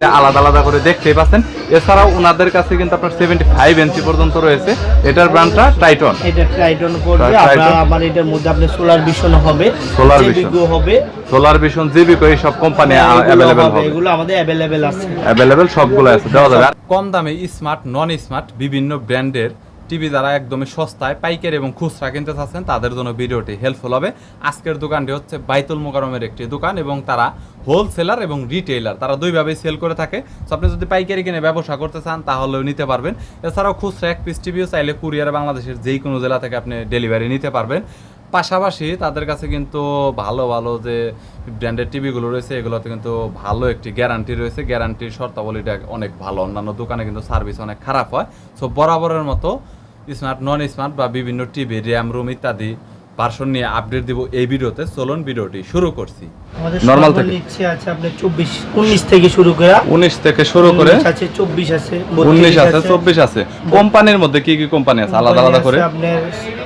আলাদা আলাদা করে দেখতেই পাচ্ছেন। এছাড়াও ওনাদের কাছে কিন্তু আপনার সেভেন্টি ফাইভ ইঞ্চি পর্যন্ত রয়েছে। এটার ব্র্যান্ডটা টাইটন এটা টাইটন আমার এটার মধ্যে আপনার সোলার ভিশন হবে সোলার ভিশন হবে। সোলার ভিশন জিবিকো এই সব কোম্পানি অ্যাভেলেবেল হবে, হবে। এগুলো আমাদের অ্যাভেলেবেল আছে। অ্যাভেলেবেল সবগুলো আছে। দেওয়া যাবে। কম দামে স্মার্ট নন স্মার্ট বিভিন্ন ব্র্যান্ডের টিভি যারা একদমই সস্তায় পাইকারি এবং খুচরা কিনতে চাচ্ছেন, তাদের জন্য ভিডিওটি হেল্পফুল হবে। আজকের দোকানটি হচ্ছে বাইতুল মোকারমের একটি দোকান এবং তারা হোলসেলার এবং রিটেইলার তারা দুইভাবেই সেল করে থাকে। তো আপনি যদি পাইকারি কিনে ব্যবসা করতে চান, তাহলেও নিতে পারবেন। এছাড়াও খুচরা এক পিস টিভিও চাইলে কুরিয়ার বাংলাদেশের যেই কোনো জেলা থেকে আপনি ডেলিভারি নিতে পারবেন। পাশাপাশি তাদের কাছে কিন্তু ভালো ভালো যে ব্র্যান্ডের টিভিগুলো রয়েছে, এগুলোতে কিন্তু ভালো একটি গ্যারান্টি রয়েছে। গ্যারান্টির শর্তাবলীটা অনেক ভালো। অন্যান্য দোকানে কিন্তু সার্ভিস অনেক খারাপ হয়। সো বরাবরের মতো স্মার্ট নন স্মার্ট বা বিভিন্ন টিভি, র্যাম, রুম ইত্যাদি ভার্সন নিয়ে আপডেট দিব এই ভিডিওতে। চলুন ভিডিওটি শুরু করছি। সর্বনিম্ন থেকে? ইচ্ছে আছে আপনার চব্বিশ উনিশ থেকে শুরু করে। উনিশ থেকে শুরু করে আছে চব্বিশ আছে উনিশ 32 আছে চব্বিশ আছে। কোম্পানির মধ্যে কি কি কোম্পানি আছে? আলাদা আলাদা করে। আপনার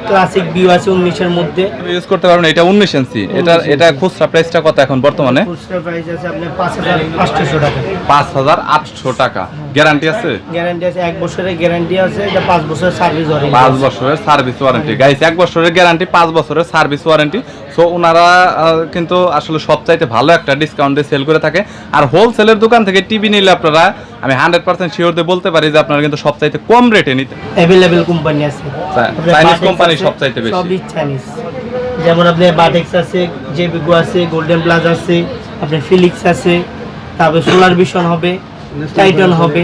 ক্লাসিক ভিউ আছে উনিশের মধ্যে। ইউজ করতে পারবেন এটা উনিশ ইঞ্চি এটা এটা খুচরা প্রাইসটা কত এখন বর্তমানে? খুচরা প্রাইস আছে আপনার পাঁচ হাজার পাঁচশো টাকা। পাঁচ হাজার আটশো টাকা। গ্যারান্টি আছে? গ্যারান্টি আছে এক বছরের গ্যারান্টি আছে এটা পাঁচ বছরের সার্ভিস ওয়ারেন্টি পাঁচ বছরের সার্ভিস ওয়ারেন্টি গাইস এক বছরের গ্যারান্টি পাঁচ বছরের সার্ভিস ওয়ারেন্টি সো ওনারা কিন্তু আসলে সবচাইতে ভালো একটা ডিসকাউন্টে সেল করে থাকে। আর হোলসেলের দোকান থেকে টিভি নিলে আপনারা আমি হান্ড্রেড পার্সেন্ট শিওর দিয়ে বলতে পারি যে আপনারা কিন্তু সবচাইতে কম রেটে নিতে অ্যাভেলেবেল কোম্পানি আছে। চাইনিজ কোম্পানি আছে, সবচাইতে বেশি। সবই চাইনিজ যেমন আপনার বাটেক্স আছে জেবিগো আছে গোল্ডেন প্লাস আছে আপনার ফিলিক্স আছে তারপরে সোলার ভিশন হবে টাইটন হবে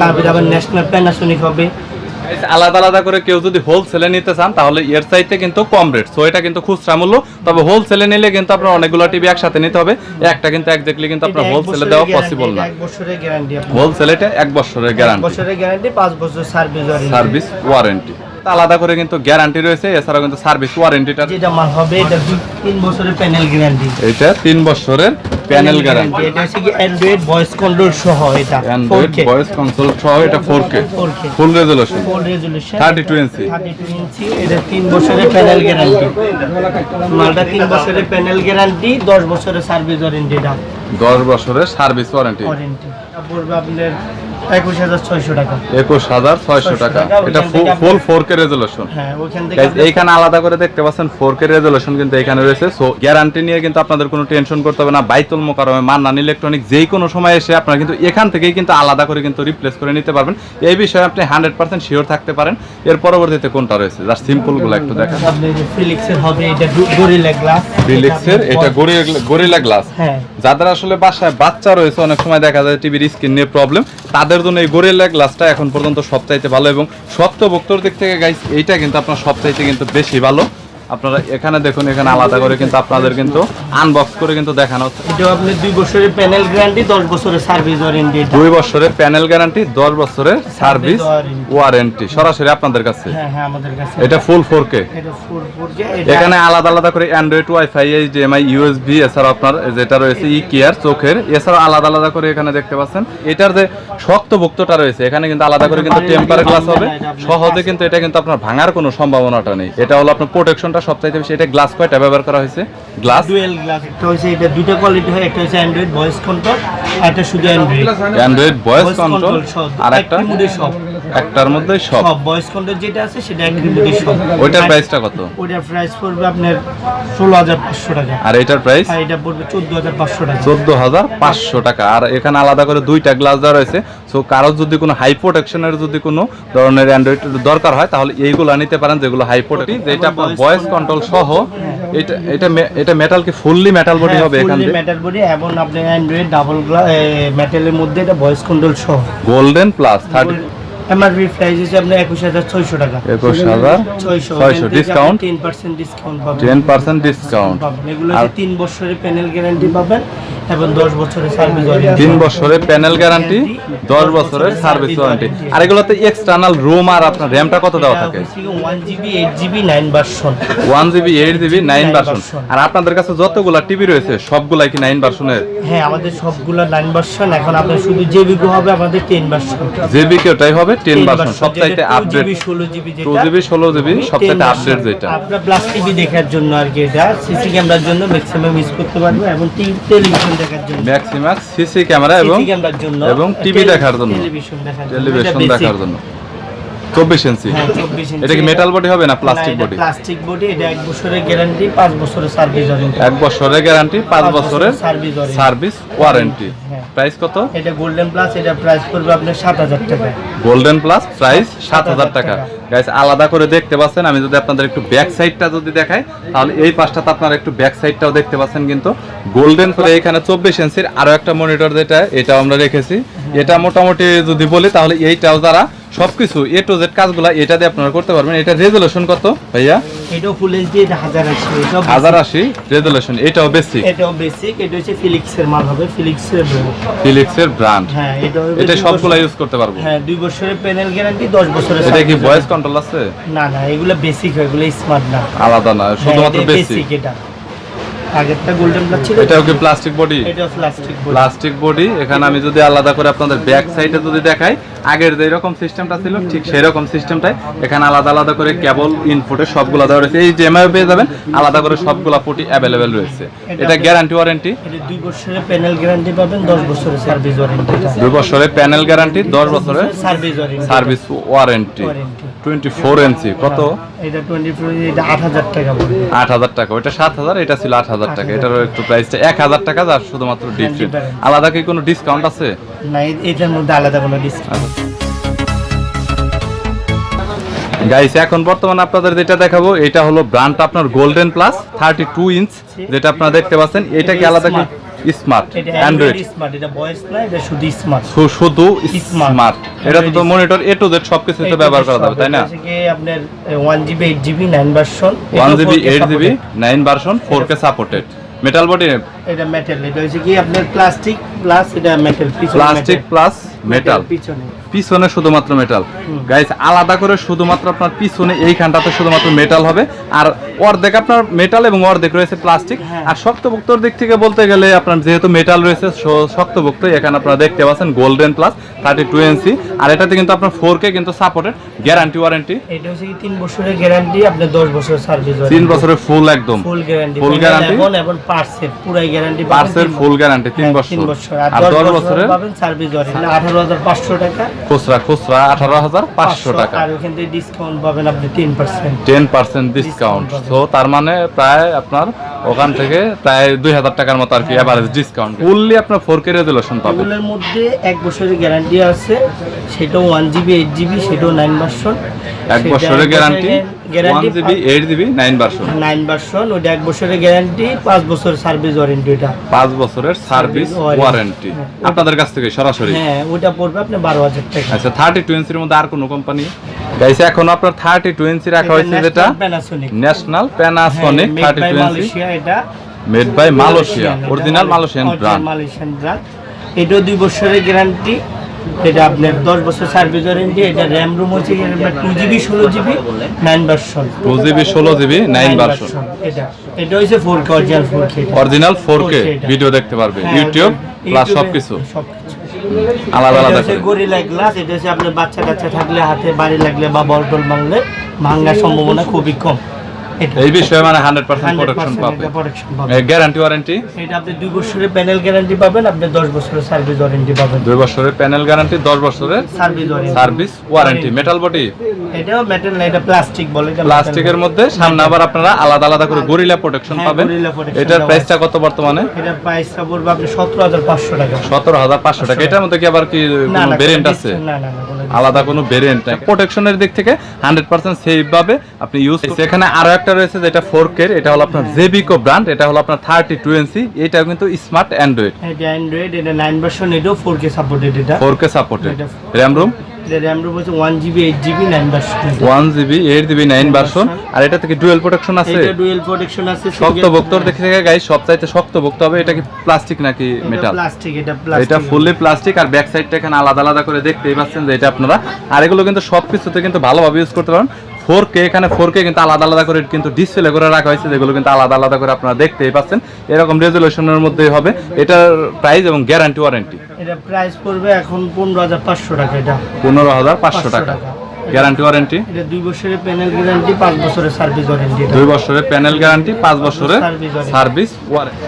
তারপরে আবার ন্যাশনাল প্যানাসোনিক হবে। আলাদা আলাদা করে কেউ যদি হোলসেলে নিতে চান তাহলে এর চাইতে কিন্তু কম রেট সো এটা কিন্তু খুচরা মূল্য। তবে হোলসেলে নিলে কিন্তু আপনার অনেকগুলো টিভি একসাথে নিতে হবে। একটা কিন্তু একজাক্টলি কিন্তু আপনার হোলসেলে দেওয়া পসিবল না। হোলসেলেটা এক বছরের গ্যারান্টি এক বছরের গ্যারান্টি বছরের গ্যারান্টি পাঁচ বছর সার্ভিস ওয়ারেন্টি সার্ভিস ওয়ারেন্টি আলাদা করে কিন্তু গ্যারান্টি রয়েছে এছাড়াও কিন্তু সার্ভিস ওয়ারেন্টিটা যেটা মাল হবে এটা দুই- তিন বছরের প্যানেল গ্যারান্টি এটা তিন বছরের প্যানেল গ্যারান্টি এটা হচ্ছে কি অ্যান্ড্রয়েড ভয়েস কন্ট্রোল সহ এটা অ্যান্ড্রয়েড ভয়েস কনসোল সহ এটা 4K 4K ফুল রেজোলিউশন ফুল রেজুলেশন 32 ইঞ্চি 32 ইঞ্চি এটা তিন বছরের প্যানেল গ্যারান্টি মালটা তিন বছরের প্যানেল গ্যারান্টি দশ বছরের সার্ভিস ওয়ারেন্টি এটা 10 বছরের সার্ভিস ওয়ারেন্টি ওয়ারেন্টি পড়বে আপনার একুশ হাজার ছয়শো টাকা। 21600 টাকা। টাকা, এটা ফুল 4K রেজোলিউশন হ্যাঁ এইখানে আলাদা করে দেখতে পাচ্ছেন ফোর কে রেজলিউশন কিন্তু এখানে রয়েছে। সো গ্যারান্টি নিয়ে কিন্তু আপনাদের কোনো টেনশন করতে হবে না। বাইতুল মোকারমে মান্নান ইলেকট্রনিক যেই কোনো সময় এসে আপনারা কিন্তু এখান থেকেই কিন্তু আলাদা করে কিন্তু রিপ্লেস করে নিতে পারবেন। এই বিষয়ে আপনি হান্ড্রেড পার্সেন্ট শিওর থাকতে পারেন। এর পরবর্তীতে কোনটা রয়েছে? জাস্ট সিম্পলগুলো একটু দেখেন। ফিলিক্সের হবে এটা গরিলা গ্লাস ফিলিক্সের এটা গরিলা গ্লাস যাদের আসলে বাসায় বাচ্চা রয়েছে অনেক সময় দেখা যায় টিভির স্ক্রিন নিয়ে প্রবলেম তাদের জন্য এই গরিলা গ্লাসটা এখন পর্যন্ত সবচাইতে ভালো এবং সত্য বক্তর দিক থেকে গাইস এইটা কিন্তু আপনার সবচাইতে কিন্তু বেশি ভালো। আপনারা এখানে দেখুন এখানে আলাদা করে কিন্তু আপনাদের কিন্তু আনবক্স করে কিন্তু দেখানো হচ্ছে। এটা আপনার দুই বছরের প্যানেল গ্যারান্টি দশ বছরের সার্ভিস ওয়ারেন্টি দুই বছরের প্যানেল গ্যারান্টি দশ বছরের সার্ভিস ওয়ারেন্টি সরাসরি আপনাদের কাছে। হ্যাঁ হ্যাঁ আমাদের কাছে। এটা ফুল ফোর কে এখানে আলাদা আলাদা করে অ্যান্ড্রয়েড ওয়াইফাই এইচডিএমআই ইউএসবি এছাড়া আপনার যেটা রয়েছে ই কেয়ার চোখের এছাড়া আলাদা আলাদা করে এখানে দেখতে পাচ্ছেন। এটার যে শক্ত ভুক্তটা রয়েছে এখানে কিন্তু আলাদা করে কিন্তু টেম্পার গ্লাস হবে। সহজে কিন্তু এটা কিন্তু আপনার ভাঙার কোনো সম্ভাবনাটা নেই। এটা হলো আপনার প্রোটেকশনটা সবচাইতে বেশি? এটা গ্লাস কয়টা ব্যবহার করা হয়েছে? গ্লাস ডুয়েল গ্লাস একটা হচ্ছে এটা দুটো কোয়ালিটি হয় একটা হচ্ছে অ্যান্ড্রয়েড ভয়েস কন্ট্রোল আর একটা শুধু অ্যান্ড্রয়েড অ্যান্ড্রয়েড ভয়েস কন্ট্রোল আর একটা? এক remote সব। একটার মধ্যে সব? সব ভয়েস কন্ট্রোল যেটা আছে সেটা এক রিমোটে সব। ওইটার প্রাইসটা কত? ওইটার প্রাইস পড়বে আপনার ষোলো হাজার পাঁচশো টাকা। আর এটার প্রাইস আর এটা পড়বে চোদ্দ হাজার পাঁচশো টাকা। চোদ্দ হাজার পাঁচশো টাকা। আর এখানে আলাদা করে দুইটা গ্লাস দেওয়া রয়েছে। সো কারোর যদি কোনো হাই প্রোটেকশনের যদি কোনো ধরনের অ্যান্ড্রয়েড দরকার হয় তাহলে এইগুলো নিতে পারেন যেগুলো হাই প্রোটেক্ট যেটা আপনার ভয়েস কন্ট্রোল সহ এটা এটা এটা মেটাল কি ফুললি মেটাল বডি হবে এখান থেকে মেটাল বডি এবং আপনার অ্যান্ড্রয়েড ডাবল মেটালের মধ্যে এটা ভয়েস কন্ট্রোল সহ। Golden plus thirty MRP price হচ্ছে আপনার একুশ হাজার ছয়শো টাকা। একুশ হাজার ছয়শো। ছয়শো। ডিসকাউন্ট টেন পার্সেন্ট ডিসকাউন্ট পাবেন। টেন পার্সেন্ট ডিসকাউন্ট পাবেন। এগুলো আর বছরের প্যানেল গ্যারান্টি পাবেন। এবং দশ বছরের সার্ভিস ওয়ারেন্টি বছরের প্যানেল গ্যারান্টি দশ বছরের সার্ভিস ওয়ারেন্টি আর এগুলোতে এক্সটার্নাল রুম আর আপনার র্যামটা কত দেওয়া থাকে? One GB eight GB nine version one GB eight GB nine version আর আপনাদের কাছে যতগুলা টিভি রয়েছে সবগুলাই কি নাইন ভার্সনের হ্যাঁ আমাদের সবগুলো নাইন ভার্সন এখন আপনার শুধু জেবিগো হবে আমাদের টেন ভার্সন জিবি কে ওটাই হবে টেন ভার্সন সবচাইতে আপডেট জিবি ষোলো জিবি টু যেটা জিবি জিবি সবচাইতে আপডেট যেটা। আপনার প্লাস টিভি দেখার জন্য আর কি এটা। সিসি ক্যামেরার জন্য ম্যাক্সিমাম ইউজ করতে পারবে এবং টেলিভিশন দেখার জন্য। ম্যাক্সিমাক্স সিসি ক্যামেরা এবং টিভি দেখার জন্য। টেলিভিশন দেখার জন্য। চব্বিশ ইঞ্চি? হ্যাঁ 24 ইঞ্চি এটা কি মেটাল বডি হবে না প্লাস্টিক বডি প্লাস্টিক বডি এটা এক বছরের গ্যারান্টি পাঁচ বছরের সার্ভিস ওয়ারেন্টি এক বছরের গ্যারান্টি পাঁচ বছরের। সার্ভিস ওয়ারেন্টি হ্যাঁ। প্রাইস কত? এটা গোল্ডেন প্লাস এটা প্রাইস পড়বে আপনার সাত হাজার টাকা। গোল্ডেন প্লাস প্রাইস সাত হাজার 7,000 টাকা। গাইস আলাদা করে দেখতে পাচ্ছেন আমি যদি আপনাদের একটু ব্যাক সাইডটা যদি দেখাই তাহলে এই পাশটাতে আপনারা একটু ব্যাক সাইডটাও দেখতে পাচ্ছেন কিন্তু। গোল্ডেন করে এখানে চব্বিশ ইঞ্চির আরও একটা মনিটর যেটা এটাও আমরা রেখেছি। এটা মোটামুটি যদি বলি তাহলে এইটাও যারা সবকিছু এ টু জেড কাজগুলো এটা দিয়ে আপনারা করতে পারবেন। এটা রেজুলেশন কত ভাইয়া? এটাও ফুল এইচডি এটা হাজার আশি এটাও হাজার আশি রেজুলেশন এটাও বেশি এটাও বেসিক এটা হচ্ছে ফিলিক্সের মাল হবে ফিলিক্সের brand। ফিলিক্সের ব্র্যান্ড হ্যাঁ এটা এটা সবগুলো ইউজ করতে পারব। হ্যাঁ বছরের প্যানেল গ্যারান্টি দশ বছরের এটা কি ভয়েস কন্ট্রোল আছে? না না এগুলো বেসিক হয় এগুলো স্মার্ট না। আলাদা না শুধুমাত্র হ্যাঁ, বেসিক বেসিক এটা। আগেরটা গোল্ডেন প্লাস ছিল এটাও কি প্লাস্টিক বডি এটা প্লাস্টিক প্লাস্টিক বডি এখানে আমি যদি আলাদা করে আপনাদের ব্যাক সাইডে যদি দেখাই আগের যে রকম সিস্টেমটা ছিল ঠিক সেই রকম সিস্টেমটাই এখানে আলাদা আলাদা করে কেবল ইনপুটে সবগুলো দেওয়া রয়েছে। এই জেমআই পেয়ে যাবেন আলাদা করে সবগুলা পুটি অ্যাভেলেবেল রয়েছে। এটা গ্যারান্টি ওয়ারেন্টি এটা দুই বছরের প্যানেল গ্যারান্টি পাবেন দশ বছরের সার্ভিস ওয়ারেন্টি দুই বছরের প্যানেল গ্যারান্টি দশ বছরের service warranty service warranty. Twenty four inch কত? এটা টোয়েন্টি ফোর এটা আট হাজার টাকা আট হাজার টাকা ওইটা সাত হাজার এটা ছিল আট হাজার টাকা। এটারও একটু প্রাইসটা এক হাজার টাকা যার শুধুমাত্র ডিফারেন্ট আলাদা কি কোনো ডিসকাউন্ট আছে? না এটার মধ্যে আলাদা কোনো ডিসকাউন্ট গাইস এখন বর্তমানে আপনাদের যেটা দেখাবো এটা হলো ব্র্যান্ড আপনার golden plus thirty two inch যেটা আপনারা দেখতে পাচ্ছেন। এটা কি আলাদা। স্মার্ট অ্যান্ড্রয়েড স্মার্ট এটা ভয়েস না এটা শুধু স্মার্ট শুধু স্মার্ট এটা তো মনিটর এ টু জেড সবকিছুতে ব্যবহার করা যাবে তাই না? আপনার one GB eight GB nine version one GB eight GB nine version four K supported metal body এটা মেটাল এটা হচ্ছে কি আপনার প্লাস্টিক প্লাস এটা মেটাল প্লাস্টিক প্লাস মেটাল পিছনে। পিছনে শুধুমাত্র মেটাল গাইস আলাদা করে শুধুমাত্র আপনার পিছনে এইখানটাতে শুধুমাত্র মেটাল হবে। আর অর্ধেক আপনার মেটাল এবং অর্ধেক রয়েছে প্লাস্টিক হ্যাঁ। আর শক্তভুক্তর দিক থেকে বলতে গেলে আপনার যেহেতু মেটাল রয়েছে শক্তভুক্ত এখানে আপনারা দেখতে পাচ্ছেন golden plus thirty two NC আর এটাতে কিন্তু আপনার ফোর কে কিন্তু সাপোর্টেড গ্যারান্টি ওয়ারেন্টি এটা হচ্ছে তিন বছরের গ্যারান্টি আপনার দশ বছর সার্ভিস তিন বছরের ফুল একদম। Full guarantee guarantee? এবং পার্সের পুরাই গ্যারান্টি পার্সের ফুল গ্যারান্টি তিন বছর। তিন বছর। আর দশ বছরের পাবেন সার্ভিস ওয়ারেন্টি আঠারো হাজার পাঁচশো টাকা। খুচরা খুচরা আঠারো হাজার পাঁচশো টাকা। আর ওখান থেকে ডিসকাউন্ট পাবেন আপনি ten percent ten percent discount তো তার মানে প্রায় আপনার ওখান থেকে প্রায় দুই হাজার টাকার মতো আর কি অ্যাভারেজ ডিসকাউন্ট ফুললি আপনার ফোর কে রেজুলেশন পাবেন। এগুলোর মধ্যে এক বছরের গ্যারান্টি আছে সেটাও ওয়ান জিবি এইট জিবি সেটাও নাইন ভার্সন এক বছরের guarantee one GB eight GB nine version nine version ওটা এক বছরের গ্যারান্টি পাঁচ বছর সার্ভিস ওয়ারেন্টি ওটা পাঁচ বছরের সার্ভিস ওয়ারেন্টি হ্যাঁ। আপনাদের কাছ থেকে সরাসরি? হ্যাঁ ওটা পড়বে আপনি বারো হাজার টাকা। আচ্ছা থার্টি টোয়েন্সির মধ্যে আর কোনো কোম্পানি গাইছে এখন আপনার থার্টি ইঞ্চি রাখা হয়েছে যেটা? National Panasonic thirty twenty Malaysia এটা। Made by Malaysia original Malaysian brand Malaysian brand এটাও দুই বছরের গ্যারান্টি এটা আপনার দশ বছর সার্ভিস ওয়ারেন্টি এটা র্যাম রুম হচ্ছে জিবি ষোলো GB nine version two GB ষোলো জিবি নাইন ভার্সন এটা। এটা four K original four K original 4K video দেখতে পারবে। হ্যাঁ, ইউটিউব প্লাস সবকিছু। সবকিছু। আলাদা আলাদা করে। গরিলা গ্লাস এটা হচ্ছে আপনার বাচ্চা কাচ্চা থাকলে হাতে বাড়ি লাগলে বা বল টল ভাঙলে ভাঙার সম্ভাবনা খুবই কম। এই বিষয়ে মানে হান্ড্রেড পার্সেন্ট প্রোটেকশন 100% পাবে। গ্যারান্টি ওয়ারেন্টি এটা আপনি দুই বছরের প্যানেল গ্যারান্টি পাবেন আপনি দশ বছরের সার্ভিস ওয়ারেন্টি পাবেন। দুই বছরের প্যানেল গ্যারান্টি দশ বছরের service warranty service warranty metal body এটাও মেটাল না এটা প্লাস্টিক বলে এটা প্লাস্টিকের মধ্যে সামনে আবার আপনারা আলাদা আলাদা করে গরিলা প্রোটেকশন হ্যাঁ, পাবেন। এটার প্রাইসটা কত বর্তমানে? এটা প্রাইসটা পড়বে আপনি সতেরো হাজার পাঁচশো টাকা। সতেরো হাজার পাঁচশো টাকা। এটার মধ্যে কি আবার কি কোনো ভেরিয়েন্ট আছে? না না না আলাদা কোনো ভেরিয়েন্ট নাই। প্রোটেকশনের দিক থেকে হান্ড্রেড পার্সেন্ট সেফ ভাবে আপনি ইউজ এখানে আরও একটা রয়েছে যেটা ফোর কে এটা হলো আপনার জেবিকো ব্র্যান্ড এটা হলো আপনার থার্টি টুয়েন্সি এটাও কিন্তু স্মার্ট অ্যান্ড্রয়েড এটা অ্যান্ড্রয়েড এটা নাইন ভার্সন এটাও ফোর কে সাপোর্টেড এটা। Four K supported RAM ROM RAM ROM হচ্ছে one GB eight GB nine version one GB eight GB nine version আর এটা থেকে ডুয়েল প্রোটেকশন আছে? এটা ডুয়েল প্রোটেকশন আছে শক্ত দেখে থেকে গাই সব চাইতে শক্ত হবে এটা কি প্লাস্টিক নাকি মেটাল প্লাস্টিক এটা প্লাস্টিক এটা ফুললি প্লাস্টিক আর ব্যাক সাইডটা এখানে আলাদা আলাদা করে দেখতেই পাচ্ছেন যে এটা আপনারা। আর এগুলো কিন্তু সব কিছুতে কিন্তু ভালোভাবে ইউজ করতে পারেন। ফোর কে এখানে ফোর কে কিন্তু আলাদা আলাদা করে কিন্তু ডিসপ্লে করে রাখা হয়েছে যেগুলো কিন্তু আলাদা আলাদা করে আপনারা দেখতেই পাচ্ছেন। এরকম রেজুলেশনের মধ্যেই হবে। এটার প্রাইস এবং গ্যারান্টি ওয়ারেন্টি এটা প্রাইস পড়বে এখন পনেরো হাজার পাঁচশো টাকা এটা। পনেরো হাজার পাঁচশো টাকা। গ্যারান্টি ওয়ারেন্টি এটা দুই বছরের প্যানেল গ্যারান্টি পাঁচ বছরের সার্ভিস ওয়ারেন্টি বছরের প্যানেল গ্যারান্টি পাঁচ বছরের সার্ভিস ওয়ারেন্টি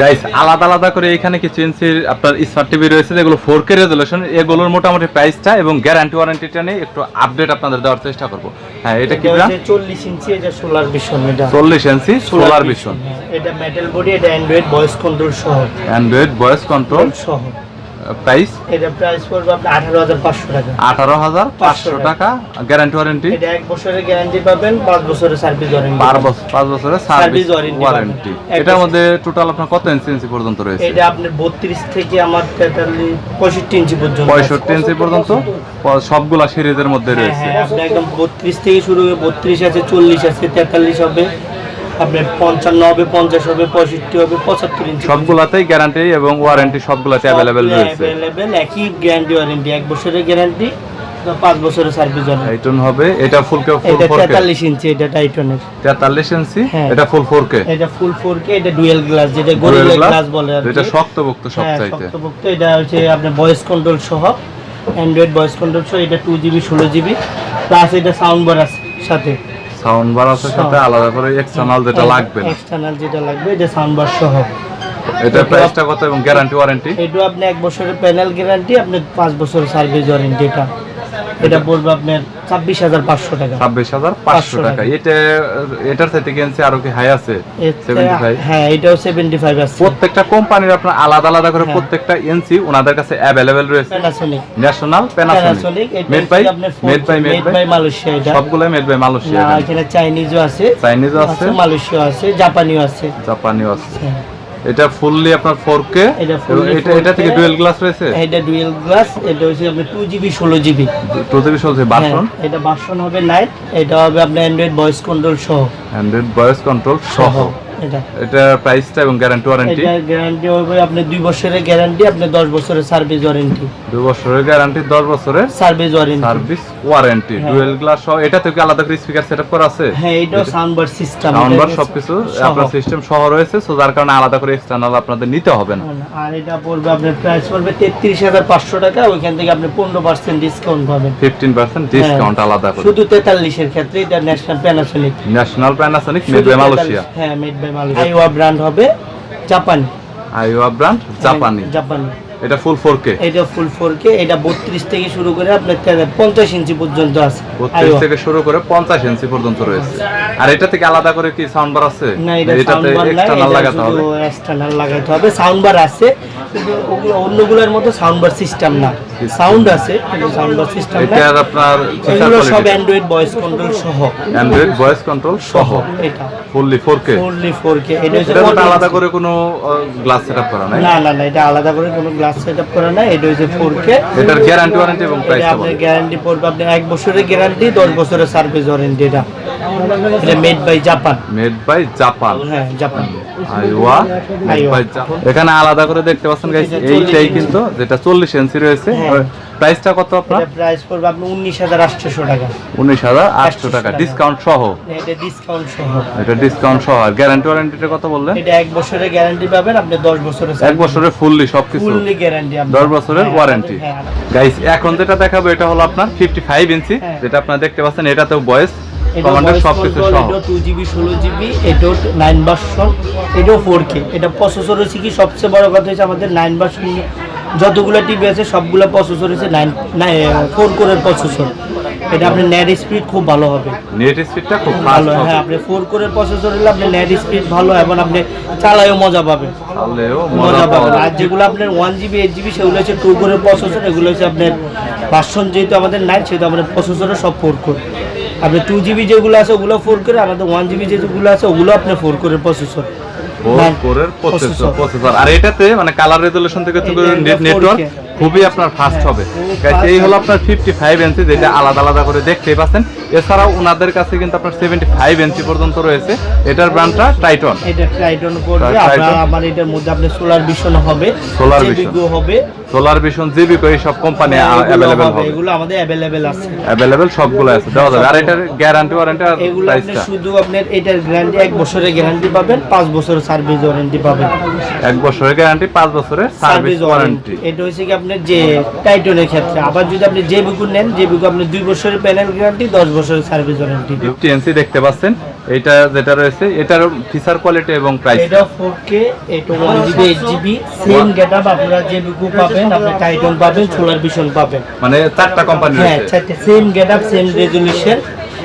গাইস আলাদা আলাদা করে এখানে কিছু ইঞ্চির আপনার স্মার্ট টিভি রয়েছে যেগুলো ফোর কে রেজলেশন এগুলোর মোটামুটি প্রাইসটা এবং গ্যারান্টি ওয়ারেন্টিটা নিয়ে একটু আপডেট আপনাদের দেওয়ার চেষ্টা করব। হ্যাঁ এটা কি চল্লিশ ইঞ্চি এটা সোলার ভিশন এটা। চল্লিশ ইঞ্চি সোলার ভিশন হ্যাঁ, এটা মেটাল বডি এটা অ্যান্ড্রয়েড ভয়েস কন্ট্রোল সহ। অ্যান্ড্রয়েড ভয়েস কন্ট্রোল সহ। প্রাইস এটা প্রাইস পড়বে আপনার হাজার পাঁচশো টাকা। আঠারো হাজার পাঁচশো টাকা। গ্যারান্টি ওয়ারেন্টি এটা এক বছরের গ্যারান্টি পাবেন পাঁচ বছরের সার্ভিস ওয়ারেন্টি বারো বছর পাঁচ বছরের সার্ভিস ওয়ারেন্টি এটার মধ্যে টোটাল আপনার কত ইঞ্চি ইঞ্চি পর্যন্ত রয়েছে? এটা আপনার বত্রিশ থেকে আমার তেতাল্লিশ পঁয়ষট্টি ইঞ্চি পর্যন্ত। পঁয়ষট্টি ইঞ্চি পর্যন্ত? সবগুলা সিরিজের মধ্যে হ্যাঁ, রয়েছে। হ্যাঁ, একদম বত্রিশ থেকে শুরু হয়ে বত্রিশ আছে চল্লিশ আছে তেতাল্লিশ হবে। আপনার পঞ্চান্ন হবে পঞ্চাশ হবে পঁয়ষট্টি হবে পঁচাত্তর ইঞ্চি সবগুলাতেই গ্যারান্টি এবং ওয়ারেন্টি সবগুলাতে অ্যাভেলেবেল রয়েছে। অ্যাভেলেবেল একই গ্যারান্টি ওয়ারেন্টি এক বছরের গ্যারান্টি পাঁচ বছরের সার্ভিস টাইটন হবে এটা ফুল কে ফুল এটা ফোর কে তেতাল্লিশ ইঞ্চি এটা টাইটনের তেতাল্লিশ ইঞ্চি হ্যাঁ। এটা ফুল এটা ফুল ফোর এটা ডুয়েল গ্লাস যেটা গরিলা গ্লাস বলে আর এটা কি। শক্তপোক্ত সব হ্যাঁ, চাইতে। শক্তপোক্ত এটা হচ্ছে আপনার ভয়েস কন্ট্রোল সহ অ্যান্ড্রয়েড ভয়েস কন্ট্রোল সহ এটা জিবি ষোলো জিবি প্লাস এটা সাউন্ড বার আছে সাথে। সাউন্ড বার আছে সাথে আলাদা করে এক্সটারনাল যেটা লাগবে এক্সটারনাল যেটা লাগবে এটা সাউন্ড বার সহ। এটা প্রাইসটা কত এবং গ্যারান্টি ওয়ারেন্টি এটা আপনি এক বছরের প্যানেল গ্যারান্টি আপনি পাঁচ বছরের সার্ভিস ওয়ারেন্টি এটা। এটা পড়বে আপনার ছাব্বিশ হাজার পাঁচশো টাকা। ছাব্বিশ হাজার পাঁচশো টাকা। এটা এটার সাথে কিনছে আরও কি হাই আছে? হ্যাঁ এটাও সেভেন্টি ফাইভ আছে। প্রত্যেকটা কোম্পানির আপনার আলাদা আলাদা করে হ্যাঁ। প্রত্যেকটা এনসি ওনাদের কাছে অ্যাভেলেবেল রয়েছে। National Panasonic made by made by made by Malaysia এটা। মেড বাই মালয়েশিয়া এখানে চাইনিজও আছে। চাইনিজও আছে। মালয়েশিয়া আছে জাপানিও আছে। জাপানিও আছে। হ্যাঁ। এটা ফুললি আপনার 4K এটা এটা থেকে 4K ডুয়াল গ্লাস রয়েছে? এটা ডুয়াল গ্লাস এটা হচ্ছে আপনার টু জিবি ষোলো জিবি ভার্সন চলছে বাসন এটা বাসন হবে নাইট এটা হবে আপনার Android ভয়েস কন্ট্রোল সহ। Android ভয়েস কন্ট্রোল সহ। এটা। এটা প্রাইসটা এবং গ্যারান্টি ওয়ারেন্টি এটা গ্যারান্টি হবে আপনার দুই বছরের গ্যারান্টি আপনার দশ বছরের সার্ভিস ওয়ারেন্টি দুই বছরের গ্যারান্টি 10 বছরের সার্ভিস ওয়ারেন্টি সার্ভিস ওয়ারেন্টি হ্যাঁ। ডুয়াল গ্লাস সহ এটা থেকে আলাদা করে স্পিকার সেটআপ করা আছে? হ্যাঁ এটাও সাউন্ড বার সিস্টেম সাউন্ডবার সবকিছু আপনার সিস্টেম সহ রয়েছে সো যার কারণে আলাদা করে এক্সটার্নাল আপনাদের নিতে হবে না। আর এটা পড়বে আপনার প্রাইস পড়বে তেত্রিশ হাজার পাঁচশো টাকা ওইখান থেকে আপনি পনেরো পার্সেন্ট ডিসকাউন্ট পাবেন। 15% ডিসকাউন্ট আলাদা করে। শুধু তেতাল্লিশের ক্ষেত্রে এটা national Panasonic national Panasonic made by Malaysia হ্যাঁ মেড আইওয়া ব্র্যান্ড হবে জাপানি আইওয়া ব্র্যান্ড জাপানি জাপানি এটা ফুল 4K এটা ফুল 4K এটা বত্রিশ থেকে শুরু করে আপনার তেরো- পঞ্চাশ ইঞ্চি পর্যন্ত আছে। 32 থেকে শুরু করে 50 ইঞ্চি পর্যন্ত রয়েছে। আর এটা থেকে আলাদা করে কি সাউন্ড বার আছে? না এটা এটাতে এক্সটার্নাল লাগাতে হবে। এক্সটার্নাল লাগাতে হবে। সাউন্ড বার আছে। কিন্তু ওগুলো অন্যগুলোর মতো সাউন্ড বার সিস্টেম না। সাউন্ড আছে কিন্তু সাউন্ড বার সিস্টেম না। এটার আপনার এগুলো সব অ্যান্ড্রয়েড ভয়েস কন্ট্রোল সহ। অ্যান্ড্রয়েড ভয়েস কন্ট্রোল সহ? এটা। Fully 4K fully four K এটা হচ্ছে এটা তো 40 আলাদা করে কোনো গ্লাস সেটআপ করা নাই? না না না এটা আলাদা করে কোনো গ্লাস সেটআপ করা না এটা হচ্ছে ফোর কে এটার গ্যারান্টি ওয়ারেন্টি এবং প্রাইস এটা আপনার গ্যারান্টি পড়বে আপনি এক বছরের গ্যারান্টি দশ বছরের সার্ভিস ওয়ারেন্টি এটা। এটা made by Japan made by Japan হ্যাঁ Japan Aiwa made by Japan এখানে আলাদা করে দেখতে পাচ্ছেন গাইস 40 এইটাই কিন্তু যেটা 40 ইঞ্চি রয়েছে হ্যাঁ। প্রাইসটা কত আপনার? এটা প্রাইস পড়বে আপনি উনিশ হাজার আটশোশো টাকা। 19800 টাকা। ডিসকাউন্ট সহ? এটা ডিসকাউন্ট সহ। এটা ডিসকাউন্ট সহ। আর গ্যারান্টি ওয়ারেন্টিটা কত বললেন? এটা এক বছরের গ্যারান্টি পাবেন আপনি দশ বছরের এক বছরের ফুললি সবকিছু। ফুললি গ্যারান্টি দশ বছরের ওয়ারেন্টি হ্যাঁ। গাইস এখন যেটা দেখাবো এটা হলো আপনার 55 ইঞ্চি হ্যাঁ। যেটা আপনারা দেখতে পাচ্ছেন এটাতেও বয়েস কমান্ডার সহ। ভার্সন এটা প্রসেসর হচ্ছে কি? সবচেয়ে বড় কথা হচ্ছে আমাদের ভার্সন যতগুলো টিভি আছে সবগুলো প্রসেসর হচ্ছে নাইন ফোর কোরের প্রসেসর এটা আপনার নেট স্পিড খুব ভালো হবে। নেট স্পিডটা খুব ভালো হ্যাঁ আপনি ফোর কোরের প্রসেসর হলে আপনি নেট স্পিড ভালো এবং আপনি চালায়ও মজা পাবেন। মজা মজা পাবেন। আর যেগুলো আপনার ওয়ান জিবি এইট জিবি সেগুলো হচ্ছে টু কোরের প্রসেসর এগুলো হচ্ছে আপনার ভার্সন যেহেতু আমাদের নাই সেহেতু আমাদের প্রসেসরও সব ফোর কোর আপনি টু জিবি যেগুলো আছে ওগুলো ফোর করে আমাদের ওয়ান জিবি যেগুলো আছে ওগুলো আপনি ফোর করে প্রসেসর ফোর করে প্রসেসর প্রসেসর আর এটাতে মানে কালার রেজোলিউশন থেকে নেটওয়ার্ক খুবই আপনার ফাস্ট হবে। এই হলো আপনার 55 ইঞ্চি যেটা আলাদা আলাদা করে দেখতেই পাচ্ছেন। এছাড়াও ওনাদের কাছে কিন্তু আপনার 75 ইঞ্চি পর্যন্ত রয়েছে। এটার ব্র্যান্ডটা টাইটন এটা ট্রাইটন করবে। আপনার আমার এটার মধ্যে আপনার সোলার ভিশন হবে Solar JB হবে। সোলার ভিশন জিবি এই সব কোম্পানি এগুলো হবে, আমাদের আছে। সবগুলো আছে দেওয়া যাবে। আর এটার গ্যারান্টি ওয়ারেন্টি আর এগুলো আপনি শুধু আপনার এটার গ্যারান্টি এক বছরের গ্যারান্টি পাবেন বছরের সার্ভিস ওয়ারেন্টি পাবেন। এক বছরের গ্যারান্টি বছরের সার্ভিস ওয়ারেন্টি এটা হচ্ছে কি আপনার যে টাইটনের ক্ষেত্রে আবার যদি আপনি যে বুকু নেন যে বুকু আপনি দুই বছরের প্যানেল গ্যারান্টি দশ বছরের সার্ভিস ওয়ারেন্টি ফিফটি এনসি দেখতে পাচ্ছেন। এটা যেটা রয়েছে এটার ফিচার কোয়ালিটি এবং প্রাইস এটা ফোর কে এটা one GB eight GB same get up আপনারা যে বুকু পাবেন আপনি টাইটন পাবেন সোলার ভিশন পাবেন। মানে চারটা কোম্পানি হ্যাঁ same get up same resolution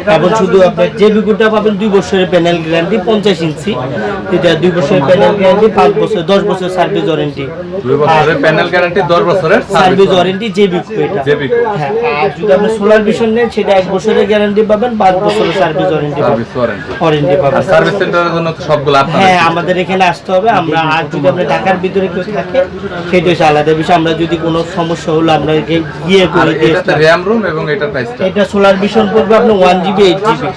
এবং শুধু আপনি যে বিকুটা পাবেন দুই বছরের প্যানেল গ্যারান্টি পঞ্চাশ ইঞ্চি এটা দুই বছরের প্যানেল গ্যারান্টি পাঁচ বছর দশ বছর সার্ভিস ওয়ারেন্টি দুই বছরের প্যানেল গ্যারান্টি দশ বছরের সার্ভিস ওয়ারেন্টি যে বিকু এটা। হ্যাঁ আর যদি আপনি সোলার ভিশন নেন সেটা এক বছরের গ্যারান্টি পাবেন পাঁচ বছরের সার্ভিস ওয়ারেন্টি ওয়ারেন্টি পাবেন। সার্ভিস সেন্টারের জন্য সবগুলো হ্যাঁ আমাদের এখানে আসতে হবে। আমরা আর যদি আপনার ঢাকার ভিতরে কেউ থাকে সেটা হচ্ছে আলাদা বিষয়। আমরা যদি কোনো সমস্যা হলো আমরা গিয়ে- করে। দিয়ে র্যাম রুম এবং এটার প্রাইসটা এটা সোলার ভিশন পড়বে আপনার one GB eight GB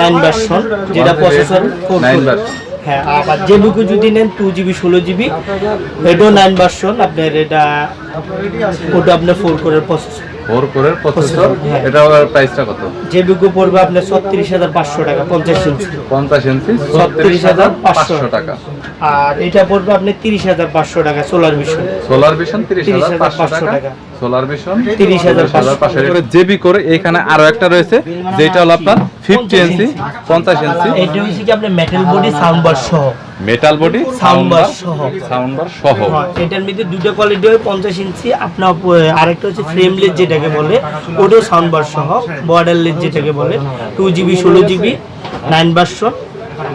nine version যেটা 1GB প্রসেসর হ্যাঁ আবার যে লুকু যদি নেন টু জিবি ষোলো জিবি এটাও নাইন ভার্সন আপনার এটা ওটা আপনার ফোর করে প্রসেসর ফোর কোরের প্রসেসর। এটা প্রাইসটা কত? যে বুকু পড়বে আপনার ছত্রিশ হাজার পাঁচশো টাকা পঞ্চাশ ইঞ্চি। পঞ্চাশ ইঞ্চি ছত্রিশ হাজার পাঁচশো। টাকা। আর এটা পড়বে আপনার তিরিশ হাজার পাঁচশো টাকা সোলার ভিশন সোলার ভিশন তিরিশ হাজার 30,500 পাঁচশো টাকা। সোলার ভিশন 30,500 পাঁচশো। করে জেবি করে এখানে আরও একটা রয়েছে যেটা হলো আপনার ফিফটি ইঞ্চি পঞ্চাশ ইঞ্চি। এটা হচ্ছে কি আপনার মেটাল বডি সাউন্ড বার সহ। মেটাল বডি bar সহ। সাউন্ড বার সহ। হ্যাঁ, এটার মধ্যে দুটো কোয়ালিটি হয় পঞ্চাশ ইঞ্চি আপনার আরেকটা হচ্ছে ফ্রেমলেস যেটাকে বলে ওটাও সাউন্ড বার সহ বর্ডারলেস যেটাকে বলে টু জিবি ষোলো জিবি নাইন ভার্সন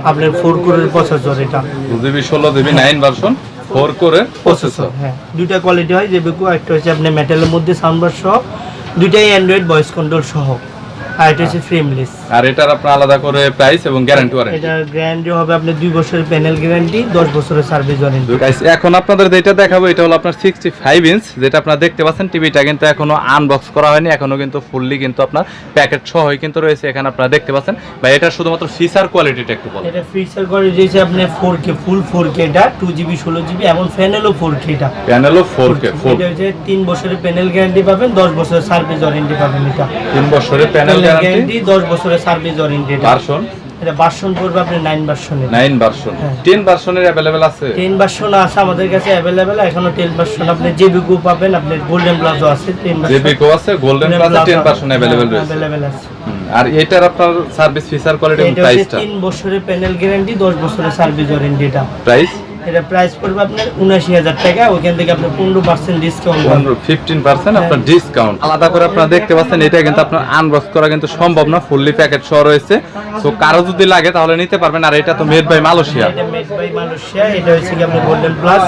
আপনার ফোর কোরের প্রসেসর এটা। টু জিবি ষোলো জিবি নাইন ভার্সন ফোর কোরের প্রসেসর হ্যাঁ দুটো কোয়ালিটি হয় যে বেকু একটা হচ্ছে আপনার মেটালের মধ্যে সাউন্ড বার সহ দুইটাই অ্যান্ড্রয়েড ভয়েস কন্ট্রোল সহ। আর এটা হচ্ছে ফ্রেমলেস আর এটার আপনার আলাদা করে প্রাইস এবং গ্যারান্টি ওয়ারেন্টি এটার গ্যারান্টি হবে আপনার দুই বছরের প্যানেল গ্যারান্টি দশ বছরের সার্ভিস ওয়ারেন্টি Guys, এখন আপনাদের যেটা দেখাবো এটা হলো আপনার সিক্সটি ফাইভ ইঞ্চ যেটা আপনারা দেখতে পাচ্ছেন টিভিটা কিন্তু এখনও আনবক্স করা হয়নি এখনও কিন্তু ফুললি কিন্তু আপনার প্যাকেট সহই কিন্তু রয়েছে এখানে আপনারা দেখতে পাচ্ছেন। বা এটা শুধুমাত্র ফিচার কোয়ালিটিটা একটু বলেন। এটা ফিচার করে দিয়েছে আপনি ফোর কে ফুল ফোর কে এটা টু জিবি ষোলো জিবি এমন প্যানেলও ফোর কে এটা। প্যানেলও ফোর কে ফোর এটা হচ্ছে তিন বছরের প্যানেল গ্যারান্টি পাবেন দশ বছরের সার্ভিস ওয়ারেন্টি পাবেন এটা। তিন বছরের প্যানেল প্যানেল গ্যারান্টি গ্যারান্টি দশ বছরের সার্ভিস ওয়ারেন্টি ভার্সন এটা ভার্সন পড়বে আপনি নাইন ভার্সনে নাইন ভার্সন হ্যাঁ। টেন ভার্সনের অ্যাভেলেবেল আছে? টেন ভার্সন আছে আমাদের কাছে অ্যাভেলেবেল এখনও টেন ভার্সন আপনি বিকু পাবেন আপনার গোল্ডেন প্লাজো আছে টেন জেবিকো আছে golden plus ten version available রয়েছে। অ্যাভেলেবেল আছে। আর এটার আপনার সার্ভিস ফিচার কোয়ালিটি এবং প্রাইসটা তিন বছরের প্যানেল গ্যারান্টি দশ বছরের সার্ভিস ওয়ারেন্টি এটা। প্রাইস এটা প্রাইস পড়বে আপনার উনাশি হাজার টাকা ওইখান থেকে আপনার পনেরো পার্সেন্ট ডিসকাউন্ট পনেরো ফিফটিন পার্সেন্ট আপনার ডিসকাউন্ট আলাদা করে আপনারা দেখতে পাচ্ছেন এটা কিন্তু আপনার আনবক্স করা কিন্তু সম্ভব না ফুললি প্যাকেট সহ রয়েছে। তো কারও যদি লাগে তাহলে নিতে পারবেন আর এটা তো মেড বাই মালয়েশিয়া এটা মেড বাই মালয়েশিয়া এটা হচ্ছে কি আপনার গোল্ডেন প্লাস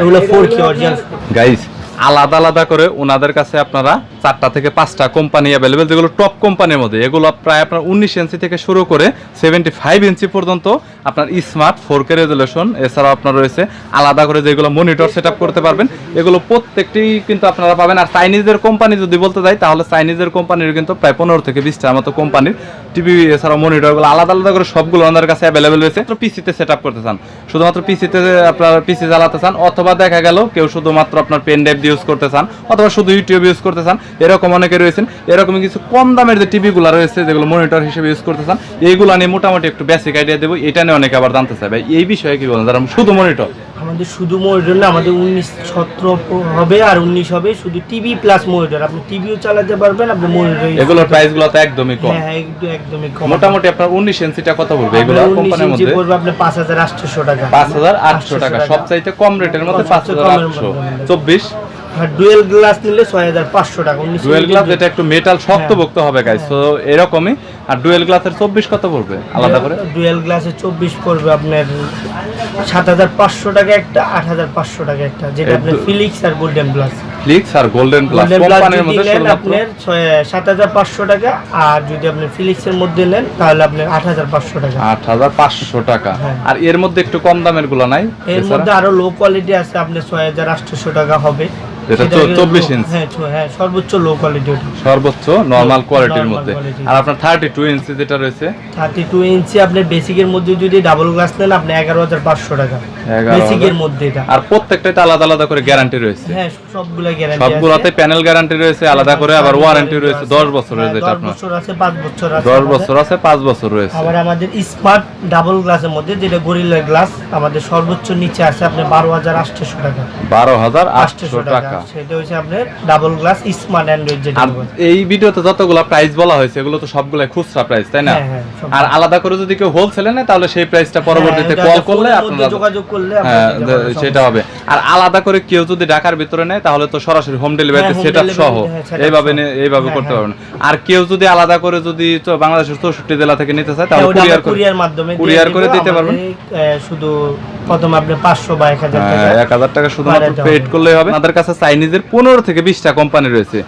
এগুলো ফোর কি অরিজিনাল গাইস আলাদা আলাদা করে ওনাদের কাছে আপনারা চারটা থেকে পাঁচটা কোম্পানি অ্যাভেলেবেল যেগুলো টপ কোম্পানির মধ্যে। এগুলো প্রায় আপনার উনিশ ইঞ্চি থেকে শুরু করে সেভেন্টি ফাইভ ইঞ্চি পর্যন্ত আপনার স্মার্ট ফোর কে রেজুলেশন এছাড়াও আপনার রয়েছে আলাদা করে যেগুলো মনিটর সেট করতে পারবেন। এগুলো প্রত্যেকটি কিন্তু আপনারা পাবেন। আর চাইনিজের কোম্পানি যদি বলতে যাই, তাহলে চাইনিজের কোম্পানির কিন্তু প্রায় পনেরো থেকে বিশটার মতো কোম্পানির টিভি এছাড়াও মনিটরগুলো আলাদা আলাদা করে সবগুলো ওনাদের কাছে অ্যাভেলেবেল রয়েছে। পিসিতে সেট করতে চান। শুধুমাত্র পিসিতে আপনার পিসি চালাতে চান, অথবা দেখা গেল কেউ শুধুমাত্র আপনার পেন ড্রাইভ ইউজ করতে চান অথবা শুধু ইউটিউব ইউজ করতে চান এরকম অনেকে রয়েছেন এরকমই কিছু কম দামের যে টিভিগুলো রয়েছে যেগুলো মনিটর হিসেবে ইউজ করতে চান এইগুলো নিয়ে মোটামুটি একটু বেসিক আইডিয়া দেবো। এটা নিয়ে অনেকে আবার জানতে চাই ভাই এই বিষয়ে কি বলেন? যারা শুধু মনিটর আমাদের শুধু মনিটর না আমাদের উনিশ সতেরো হবে আর উনিশ হবে শুধু টিভি প্লাস মনিটর আপনি টিভিও চালাতে পারবেন আপনি মনিটর এগুলোর প্রাইসগুলো তো একদমই কম। হ্যাঁ একদম একদমই কম। মোটামুটি আপনার উনিশ ইঞ্চিটা কত বলবে এগুলো কোম্পানির মধ্যে। পড়বে আপনার পাঁচ হাজার আটশোশো টাকা। পাঁচ হাজার আটশো টাকা। সবচাইতে কম রেটের মধ্যে পাঁচ হাজার আটশো। চব্বিশ? ডুয়েল গ্লাস নিলে টাকা ডুয়েল গ্লাস যেটা একটু মেটাল শক্তভুক্ত হবে গাইস। এরকমই। আর ডুয়েল গ্লাসের চব্বিশ কত পড়বে? আলাদা করে? ডুয়েল গ্লাসে চব্বিশ পড়বে আপনার সাত হাজার পাঁচশো টাকা একটা আট হাজার পাঁচশো টাকা একটা যেটা আপনার ফিলিক্স আর গোল্ডেন প্লাস ফ্লিক্স আর গোল্ডেন প্লাস কোম্পানির যদি মধ্যে আপনার সাত হাজার পাঁচশো টাকা আর যদি আপনি ফিলিক্সের মধ্যে নেন তাহলে আপনার টাকা। আট হাজার পাঁচশো টাকা। হ্যাঁ। আর এর মধ্যে একটু কম দামেরগুলো নাই এর মধ্যে আরও লো কোয়ালিটি আছে আপনার ছয় হাজার আটশোশো টাকা হবে। সেটা 24 ইঞ্চি। হ্যাঁ হ্যাঁ সর্বোচ্চ লো কোয়ালিটি সর্বোচ্চ নর্মাল কোয়ালিটির মধ্যে। আর আপনার ইঞ্চি যেটা রয়েছে? মধ্যে যদি ডাবল গ্লাস নেন আপনি টাকা। 11,000 বেসিকের মধ্যে এটা। আর প্রত্যেকটাতে আলাদা আলাদা করে গ্যারান্টি রয়েছে। হ্যাঁ সবগুলা গ্যারান্টি সবগুলোতে প্যানেল গ্যারান্টি রয়েছে আলাদা করে আবার ওয়ারেন্টি রয়েছে দশ বছরের যেটা দশ আপনার। বছর আছে পাঁচ বছর আছে দশ আমাদের। বছর আছে পাঁচ বছর রয়েছে। আবার আমাদের স্মার্ট ডাবল গ্লাসের মধ্যে যেটা গরিলা গ্লাস আমাদের সর্বোচ্চ নিচে আছে হাজার আটশোশো টাকা। বারো হাজার আটশো আটশোশো টাকা। টাকা। সেটা হচ্ছে আপনার ডাবল গ্লাস স্মার্ট অ্যান্ড্রয়েড যেটা এই ভিডিওতে যতগুলো প্রাইস বলা হয়েছে এগুলো তো সবগুলো খুচরা প্রাইস তাই না? হ্যাঁ, হ্যাঁ। আর আলাদা করে যদি কেউ হোলসেলে নেয় তাহলে সেই প্রাইসটা পরবর্তীতে হ্যাঁ, কল করলে আপনারা যোগাযোগ করলে সেটা হবে। আর আলাদা করে কেউ যদি ঢাকার ভিতরে নেয় তাহলে তো সরাসরি হোম ডেলিভারিতে হ্যাঁ, home সেটা সহ এইভাবে এইভাবে করতে। পারবেন। আর কেউ যদি আলাদা করে যদি বাংলাদেশের চৌষট্টি জেলা থেকে নিতে চায় তাহলে কুরিয়ার মাধ্যমে কুরিয়ার করে দিতে পারবেন। শুধু প্রথম আপনি পাঁচশো বা এক হাজার টাকা হ্যাঁ, টাকা শুধুমাত্র পেড করলেই হবে। আমাদের কাছে চাইনিজের পনেরো থেকে বিশটা কোম্পানি রয়েছে।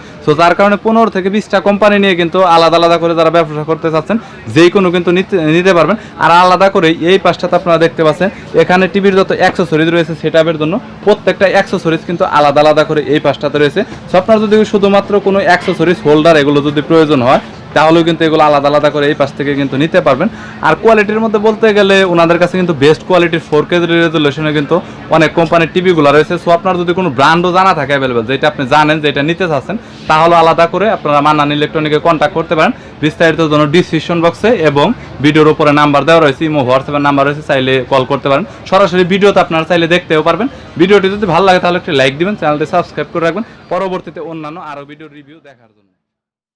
তার কারণে পনেরো থেকে বিশটা কোম্পানি নিয়ে কিন্তু আলাদা আলাদা করে যারা ব্যবসা করতে চাচ্ছেন যে কোনো কিন্তু নিতে নিতে পারবেন। আর আলাদা করে এই পাশটাতে আপনারা দেখতে পাচ্ছেন এখানে টিভির যত অ্যাক্সেসরিজ রয়েছে সেটাপের জন্য প্রত্যেকটা অ্যাক্সেসরিজ কিন্তু আলাদা আলাদা করে এই পাশটাতে রয়েছে। তো আপনার যদি শুধুমাত্র কোনো অ্যাক্সেসরিজ হোল্ডার এগুলো যদি প্রয়োজন হয় তাহলেও কিন্তু এগুলো আলাদা আলাদা করে এই পাশ থেকে কিন্তু নিতে পারবেন। আর কোয়ালিটির মধ্যে বলতে গেলে ওনাদের কাছে কিন্তু বেস্ট কোয়ালিটির ফোর কে রেজুলেশনে কিন্তু অনেক কোম্পানির টিভিগুলো রয়েছে। সো আপনার যদি কোনো ব্র্যান্ডও জানা থাকে অ্যাভেলেবেল যেটা আপনি জানেন যেটা নিতে চাচ্ছেন, তাহলে আলাদা করে আপনারা মান্নান ইলেকট্রনিকে কন্ট্যাক্ট করতে পারেন। বিস্তারিত জন্য ডিসক্রিপশন বক্সে এবং ভিডিওর উপরে নাম্বার দেওয়া রয়েছে, ইমো হোয়াটসঅ্যাপের নাম্বার রয়েছে, চাইলে কল করতে পারেন। সরাসরি ভিডিওতে আপনারা চাইলে দেখতেও পারবেন। ভিডিওটি যদি ভালো লাগে তাহলে একটি লাইক দিবেন চ্যানেলটি সাবস্ক্রাইব করে রাখবেন। পরবর্তীতে অন্যান্য আরও ভিডিও রিভিউ দেখার জন্য।